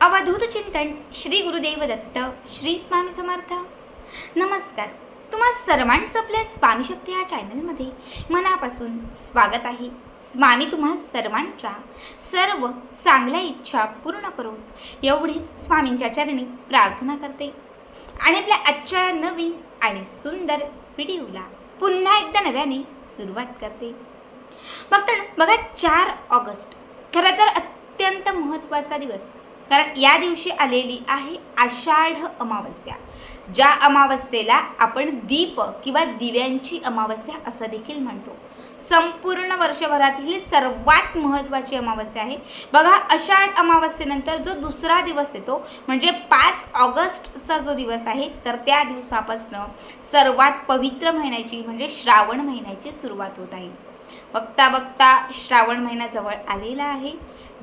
अवधूत चिंतन श्री गुरुदेव दत्त श्री स्वामी समर्थ. नमस्कार. तुम्हा सर्वांचं आपल्या स्वामी शक्ती या चॅनलमध्ये मनापासून स्वागत आहे. स्वामी तुम्हा सर्वांच्या सर्व चांगल्या इच्छा पूर्ण करून एवढीच स्वामींच्या चरणी प्रार्थना करते. आणि आपल्या आजच्या नवीन आणि सुंदर व्हिडिओला पुन्हा एकदा नव्याने सुरुवात करते. फक्त बघा चार ऑगस्ट. खरं तर अत्यंत महत्त्वाचा दिवस. कारण या दिवशी आलेली आहे आषाढ अमावस्या ज्या अमावस्येला आपण दीप किंवा दिव्यांची अमावस्या असं देखील म्हणतो. संपूर्ण वर्षभरातील सर्वात महत्त्वाची अमावस्या आहे. बघा आषाढ अमावस्येनंतर जो दुसरा दिवस येतो म्हणजे पाच ऑगस्टचा जो दिवस आहे तर त्या दिवसापासनं सर्वात पवित्र महिन्याची म्हणजे श्रावण महिन्याची सुरुवात होत आहे. बघता बघता श्रावण महिना जवळ आलेला आहे.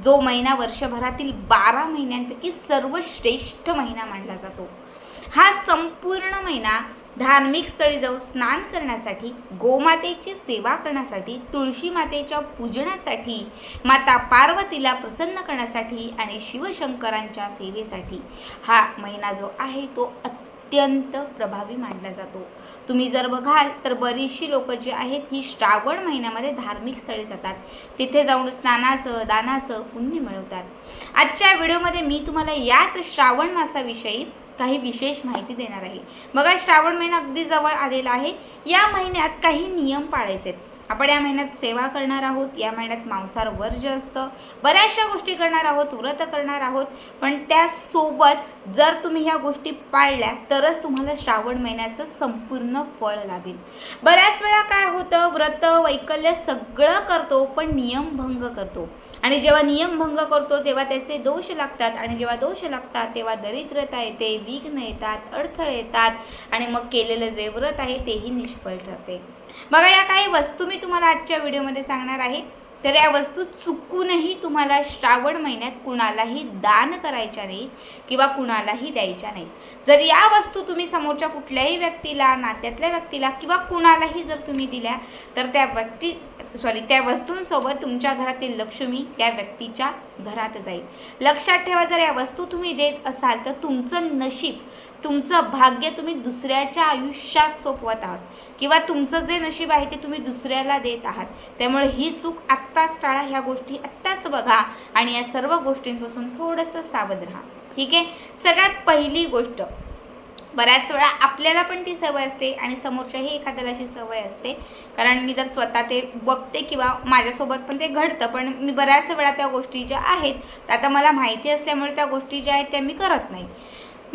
जो महिना वर्षभरातील बारा महिन्यांपैकी सर्वश्रेष्ठ महिना मानला जातो. हा संपूर्ण महिना धार्मिक स्थळी जाऊन स्नान करण्यासाठी गोमातेची सेवा करण्यासाठी तुळशी मातेच्या पूजनासाठी माता पार्वतीला प्रसन्न करण्यासाठी आणि शिवशंकरांच्या सेवेसाठी हा महिना जो आहे तो अत्यंत अत्यंत प्रभावी मानला जातो. तुम्ही जर बघाल तर बरीचशी लोक जी आहेत ही श्रावण महिन्यामध्ये धार्मिक स्थळी जातात. तिथे जाऊन स्नानाचं दानाचं पुण्य मिळवतात. आजच्या व्हिडिओमध्ये मी तुम्हाला याच श्रावण मासाविषयी काही विशेष माहिती देणार आहे. बघा श्रावण महिना अगदी जवळ आलेला आहे. या महिन्यात काही नियम पाळायचे आहेत आपण या महिन्यात सेवा करणार आहोत या महिन्यात मांसार वर्ज्य असतं. बऱ्याचशा गोष्टी करणार आहोत व्रत करणार आहोत पण त्यासोबत जर तुम्ही ह्या गोष्टी पाळल्या तरच तुम्हाला श्रावण महिन्याचं संपूर्ण फळ लाभेल. बऱ्याच वेळा काय होतं व्रत वैकल्य सगळं करतो पण नियमभंग करतो. आणि जेव्हा नियमभंग करतो तेव्हा त्याचे दोष लागतात. आणि जेव्हा दोष लागतात तेव्हा दरिद्रता येते विघ्न येतात अडथळे येतात. आणि मग केलेलं जे व्रत आहे तेही निष्फळ ठरते. बघा या काही वस्तू मी तुम्हाला आजच्या व्हिडिओमध्ये सांगणार आहे. तर या वस्तू चुकूनही तुम्हाला श्रावण महिन्यात कुणालाही दान करायच्या नाहीत किंवा कुणालाही द्यायच्या नाहीत. जर या वस्तू तुम्ही समोरच्या कुठल्याही व्यक्तीला नात्यातल्या व्यक्तीला किंवा कुणालाही जर तुम्ही दिल्या तर त्या व्यक्ती सॉरी त्या वस्तूंसोबत तुमच्या घरातील लक्ष्मी त्या व्यक्तीच्या घरात जाईल. लक्षात ठेवा जर या वस्तू तुम्ही देत असाल तर तुमचं नशीब तुमचं भाग्य तुम्ही दुसऱ्याच्या आयुष्यात सोपवत आहात. किंवा तुमचं जे नशीब आहे ते तुम्ही दुसऱ्याला देत आहात. त्यामुळे ही चूक आत्ताच टाळा ह्या गोष्टी आत्ताच बघा आणि या सर्व गोष्टींपासून थोडंसं सावध राहा. ठीक आहे? सगळ्यात पहिली गोष्ट बऱ्याच वेळा आपल्याला पण ती सवय असते आणि समोरच्याही एखाद्याला अशी सवय असते. कारण मी जर स्वतः ते बघते किंवा माझ्यासोबत पण ते घडतं पण मी बऱ्याच वेळा त्या गोष्टी ज्या आहेत आता मला माहिती असल्यामुळे त्या गोष्टी ज्या आहेत त्या मी करत नाही.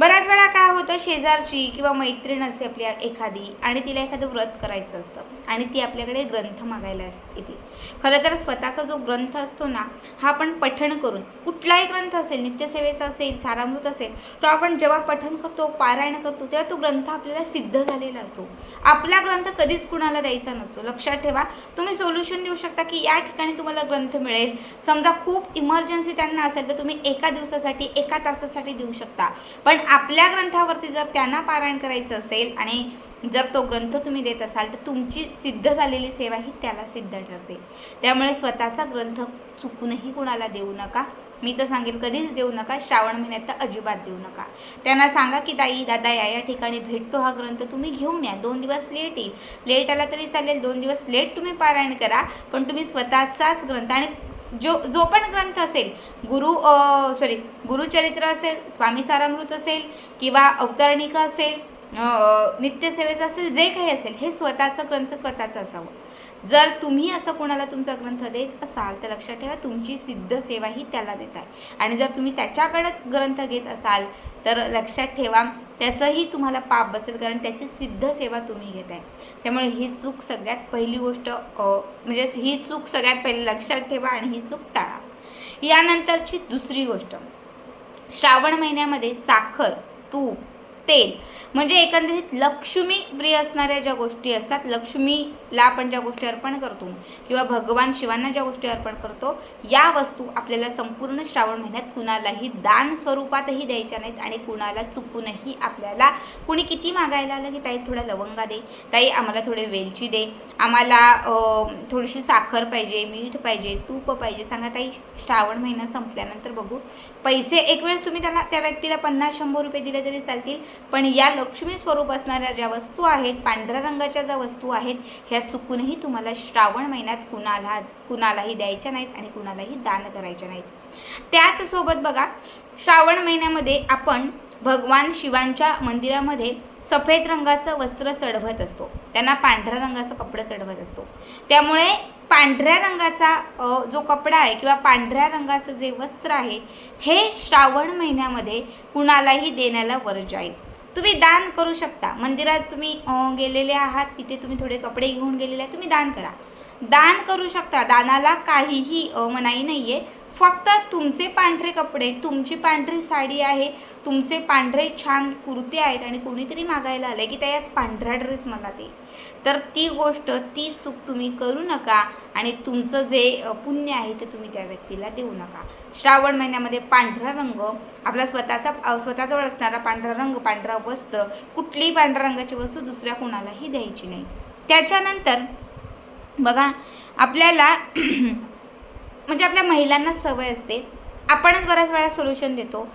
बऱ्याच वेळा काय होतं शेजारची किंवा मैत्रीण असते आपल्या एखादी आणि तिला एखादं व्रत करायचं असतं आणि ती आपल्याकडे ग्रंथ मागायला येते. खरं तर स्वतःचा जो ग्रंथ असतो ना हा आपण पठण करून कुठलाही ग्रंथ असेल नित्यसेवेचा असेल सारामृत असेल तो आपण जेव्हा पठण करतो पारायण करतो तेव्हा तो ग्रंथ आपल्याला सिद्ध झालेला असतो. आपला ग्रंथ कधीच कुणाला द्यायचा नसतो. लक्षात ठेवा तुम्ही सोल्युशन देऊ शकता की या ठिकाणी तुम्हाला ग्रंथ मिळेल. समजा खूप इमर्जन्सी त्यांना असेल तर तुम्ही एका दिवसासाठी एका तासासाठी देऊ शकता. पण आपल्या ग्रंथावरती जर त्यांना पारायण करायचं असेल आणि जर तो ग्रंथ तुम्ही देत असाल तर तुमची सिद्ध झालेली सेवा ही त्याला सिद्ध ठरते. त्यामुळे स्वतःचा ग्रंथ चुकूनही कुणाला देऊ नका. मी तर सांगेल कधीच देऊ नका. श्रावण महिन्यात तर अजिबात देऊ नका. त्यांना सांगा की ताई दादा या या ठिकाणी भेटतो हा ग्रंथ तुम्ही घेऊन या. दोन दिवस लेट येईल. लेट आला तरी चालेल. दोन दिवस लेट तुम्ही पारायण करा. पण तुम्ही स्वतःचाच ग्रंथ आणि जो जो पण ग्रंथ असेल गुरु सॉरी गुरुचरित्र असेल स्वामी सारामृत असेल किंवा अवतरणिका असेल नित्यसेवेचं असेल जे काही असेल हे स्वतःचं ग्रंथ स्वतःचं असावं. जर तुम्ही असं कोणाला तुमचा ग्रंथ देत असाल तर लक्षात ठेवा तुमची सिद्ध सेवा ही त्याला देत आहे. आणि जर तुम्ही त्याच्याकडं ग्रंथ घेत असाल तर लक्षात ठेवा त्याचंही तुम्हाला पाप बसेल कारण त्याची सिद्ध सेवा तुम्ही घेत आहे त्यामुळे ही चूक सगळ्यात पहिली गोष्ट म्हणजे ही चूक सगळ्यात पहिली लक्षात ठेवा आणि ही चूक टाळा. यानंतरची दुसरी गोष्ट. श्रावण महिन्यामध्ये साखर तूप तेल म्हणजे एकंदरीत लक्ष्मी प्रिय असणाऱ्या ज्या गोष्टी असतात लक्ष्मीला आपण ज्या गोष्टी अर्पण करतो किंवा भगवान शिवांना ज्या गोष्टी अर्पण करतो या वस्तू आपल्याला संपूर्ण श्रावण महिन्यात कुणालाही दान स्वरूपातही द्यायच्या नाहीत आणि कुणाला चुकूनही आपल्याला कुणी किती मागायला आलं की ताई थोडा लवंगा दे. ताई आम्हाला थोडे वेलची दे. आम्हाला थोडीशी साखर पाहिजे मीठ पाहिजे तूप पाहिजे. सांगा ताई श्रावण महिना संपल्यानंतर बघू. पैसे एक वेळेस तुम्ही त्याला त्या व्यक्तीला पन्नास शंभर रुपये दिले तरी चालतील. पण या लक्ष्मी स्वरूप असणाऱ्या ज्या वस्तू आहेत पांढऱ्या रंगाच्या ज्या वस्तू आहेत ह्या चुकूनही तुम्हाला श्रावण महिन्यात कुणाला कुणालाही द्यायच्या नाहीत आणि कुणालाही दान करायच्या नाहीत. त्याचसोबत बघा श्रावण महिन्यामध्ये आपण भगवान शिवांच्या मंदिरामध्ये सफेद रंगाचं वस्त्र चढवत असतो. त्यांना पांढऱ्या रंगाचं कपडं चढवत असतो. त्यामुळे पांढऱ्या रंगाचा जो कपडा आहे किंवा पांढऱ्या रंगाचं जे वस्त्र आहे हे श्रावण महिन्यामध्ये कुणालाही देण्याला वर्ज आहे तुम्ही दान करू शकता. मंदिरात तुम्ही गेलेले आहात तिथे तुम्ही थोडे कपडे घेऊन गेलेले आहे तुम्ही दान करा. दान करू शकता. दानाला काहीही मनाई नाही आहे फक्त तुमचे पांढरे कपडे तुमची पांढरी साडी आहे तुमचे पांढरे छान कुर्ते आहेत आणि कोणीतरी मागायला आलं की त्याच पांढरा ड्रेस मला दे. तर ती गोष्ट ती चूक तुम्ही करू नका आणि तुमचं जे पुण्य आहे ते तुम्ही त्या व्यक्तीला देऊ नका. श्रावण महिन्यामध्ये पांढरा रंग आपला स्वतःचा स्वतःजवळ असणारा पांढरा रंग पांढरा वस्त्र कुठलीही पांढऱ्या रंगाची वस्तू दुसऱ्या कोणालाही द्यायची नाही. त्याच्यानंतर बघा आपल्याला म्हणजे आपल्या महिलांना सवय असते. आपणच बऱ्याच वेळा सोल्युशन देतो.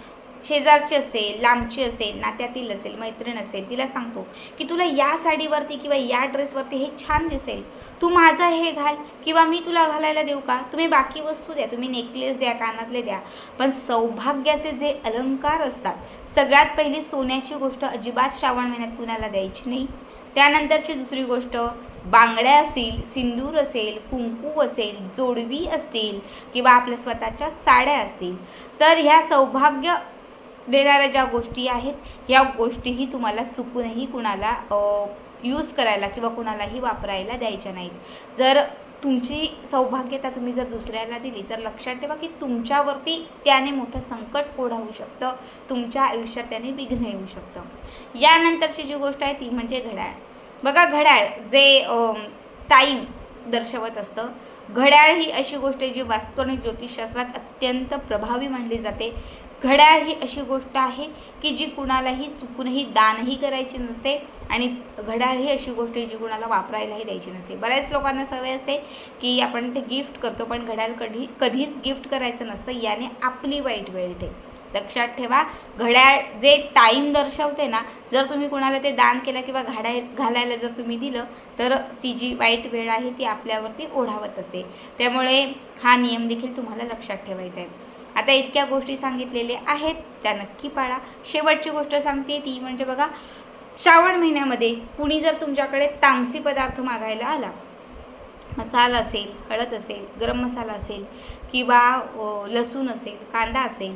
शेजारची असेल लांबची असेल नात्यातील असेल मैत्रीण असेल तिला सांगतो की तुला या साडीवरती किंवा या ड्रेसवरती हे छान दिसेल. तू माझं हे घाल किंवा मी तुला घालायला देऊ का? तुम्ही बाकी वस्तू द्या तुम्ही नेकलेस द्या कानातले द्या. पण सौभाग्याचे जे अलंकार असतात सगळ्यात पहिली सोन्याची गोष्ट अजिबात श्रावण महिन्यात कुणाला द्यायची नाही. त्यानंतरची दुसरी गोष्ट बांगड्या असतील सिंदूर असेल कुंकू असेल जोडवी असतील किंवा आपल्या स्वतःच्या साड्या असतील. तर ह्या सौभाग्य देणाऱ्या ज्या गोष्टी आहेत या गोष्टीही तुम्हाला चुकूनही कुणाला यूज करायला किंवा कुणालाही वापरायला द्यायच्या नाहीत. जर तुमची सौभाग्यता तुम्ही जर दुसऱ्याला दिली तर लक्षात ठेवा की तुमच्यावरती त्याने मोठं संकट ओढावू शकतं तुमच्या आयुष्यात त्याने विघ्न येऊ शकतं. यानंतरची जी गोष्ट आहे ती म्हणजे घड्याळ. बघा घड्याळ जे टाईम दर्शवत असतं. घड्याळ ही अशी गोष्ट आहे जी वास्तू आणि ज्योतिषशास्त्रात अत्यंत प्रभावी मानली जाते. घड्याळ ही अशी गोष्ट आहे की जी कुणालाही चुकूनही दानही करायची नसते आणि घड्याळ ही अशी गोष्ट आहे जी कुणाला वापरायलाही द्यायची नसते. बऱ्याच लोकांना सवय असते की आपण ते गिफ्ट करतो पण घड्याळ कधी कधीच गिफ्ट करायचं नसतं याने आपली वाईट वेळ येते. लक्षात ठेवा घड्याळ जे टाईम दर्शवते ना जर तुम्ही कुणाला ते दान केलं किंवा घाडाय घालायला जर तुम्ही दिलं तर ती जी वाईट वेळ आहे ती आपल्यावरती ओढावत असते. त्यामुळे हा नियम देखील तुम्हाला लक्षात ठेवायचा आहे. आता इतक्या गोष्टी सांगितलेल्या आहेत त्या नक्की पाळा. शेवटची गोष्ट सांगते ती म्हणजे बघा श्रावण महिन्यामध्ये कुणी जर तुमच्याकडे तामसी पदार्थ मागायला आला मसाला असेल हळद असेल गरम मसाला असेल किंवा लसूण असेल कांदा असेल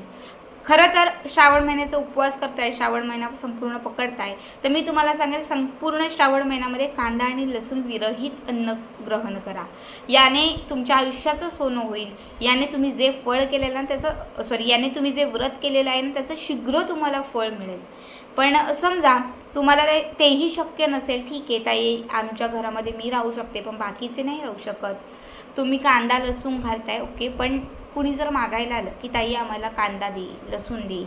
खरं तर श्रावण महिन्याचा उपवास करताय श्रावण महिना संपूर्ण पकडताय. तर मी तुम्हाला सांगेल संपूर्ण श्रावण महिन्यामध्ये कांदा आणि लसूण विरहित अन्न ग्रहण करा. याने तुमच्या आयुष्याचं सोनं होईल. याने तुम्ही जे फळ केलेलं आहे त्याचं सॉरी याने तुम्ही जे व्रत केलेलं आहे ना त्याचं शीघ्र तुम्हाला फळ मिळेल. पण समजा तुम्हाला ते तेही शक्य नसेल ठीक आहे ताई आमच्या घरामध्ये मी राहू शकते पण बाकीचे नाही राहू शकत. तुम्ही कांदा लसूण घालताय ओके पण कुणी जर मागायला आलं की ताई आम्हाला कांदा दे लसूण दे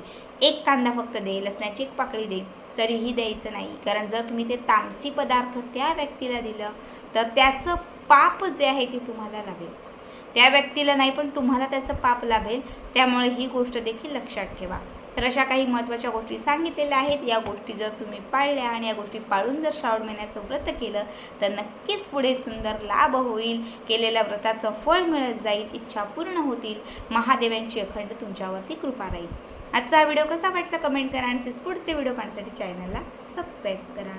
एक कांदा फक्त दे लसणाची एक पाकळी दे तरीही द्यायचं नाही. कारण जर तुम्ही ते तामसी पदार्थ त्या व्यक्तीला दिलं तर त्याचं पाप जे आहे ते तुम्हाला लाभेल. त्या व्यक्तीला नाही पण तुम्हाला त्याचं पाप लाभेल. त्यामुळे ही गोष्ट देखील लक्षात ठेवा. तर अशा काही महत्त्वाच्या गोष्टी सांगितलेल्या आहेत. या गोष्टी जर तुम्ही पाळल्या आणि या गोष्टी पाळून जर श्रावण महिन्याचं व्रत केलं तर नक्कीच पुढे सुंदर लाभ होईल. केलेल्या व्रताचं फळ मिळत जाईल इच्छा पूर्ण होतील. महादेवांची अखंड तुमच्यावरती कृपा राहील. आजचा व्हिडिओ कसा वाटला? कमेंट करा आणि पुढचे व्हिडिओ पाहण्यासाठी चॅनलला सबस्क्राईब करा.